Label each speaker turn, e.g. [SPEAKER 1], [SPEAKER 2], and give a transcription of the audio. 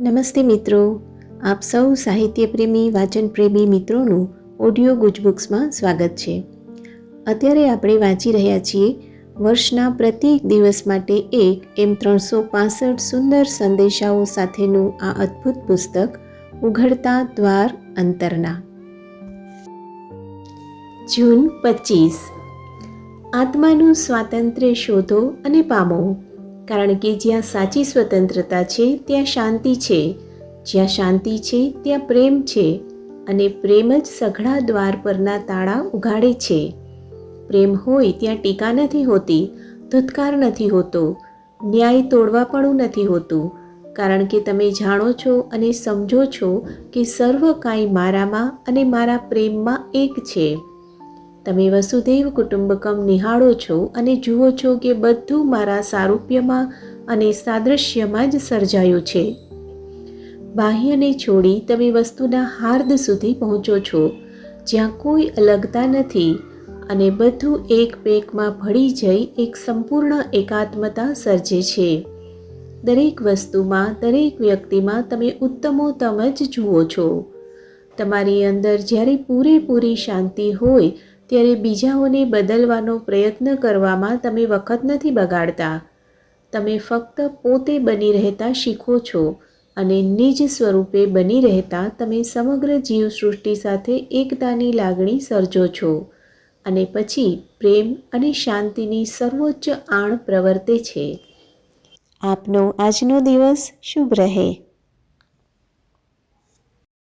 [SPEAKER 1] નમસ્તે મિત્રો. આપ સૌ સાહિત્યપ્રેમી, વાચનપ્રેમી મિત્રોનું ઓડિયો ગુજબુક્સમાં સ્વાગત છે. અત્યારે આપણે વાંચી રહ્યા છીએ વર્ષના પ્રત્યેક દિવસ માટે એક એમ ત્રણસો પાસઠ સુંદર સંદેશાઓ સાથેનું આ અદ્ભુત પુસ્તક, ઉઘડતા દ્વાર અંતરના. જૂન પચીસ. આત્માનું સ્વાતંત્ર્ય શોધો અને પામો. કારણ કે જ્યાં સાચી સ્વતંત્રતા છે, ત્યાં શાંતિ છે. જ્યાં શાંતિ છે, ત્યાં પ્રેમ છે અને પ્રેમ જ સઘળા દ્વાર પરના તાળા ઉઘાડે છે. પ્રેમ હોય ત્યાં ટીકા નથી હોતી, ધુત્કાર નથી હોતો, ન્યાય તોડવાપણું નથી હોતું. કારણ કે તમે જાણો છો અને સમજો છો કે સર્વ કાંઈ મારામાં અને મારા પ્રેમમાં એક છે. તમે વસુદેવ કુટુંબકમ નિહાળો છો અને જુઓ છો કે બધું મારા સારૂપ્યમાં અને સાદૃશ્યમાં જ સર્જાયું છે. બાહ્યને છોડી તમે વસ્તુના હાર્દ સુધી પહોંચો છો. જ્યાં કોઈ અલગતા નથી અને બધું એક પેકમાં ભળી જઈ એક સંપૂર્ણ એકાત્મતા સર્જે છે. દરેક વસ્તુમાં, દરેક વ્યક્તિમાં તમે ઉત્તમોત્તમ જ જુઓ છો. તમારી અંદર જ્યારે પૂરેપૂરી શાંતિ હોય ત્યારે બીજાઓને બદલવાનો પ્રયત્ન કરવામાં તમે વખત નથી બગાડતા. તમે ફક્ત પોતે બની રહેતા શીખો છો અને નિજ સ્વરૂપે બની રહેતા તમે સમગ્ર જીવસૃષ્ટિ સાથે એકતાની લાગણી સર્જો છો અને પછી પ્રેમ અને શાંતિની સર્વોચ્ચ આણ પ્રવર્તે છે. આપનો આજનો દિવસ શુભ રહે.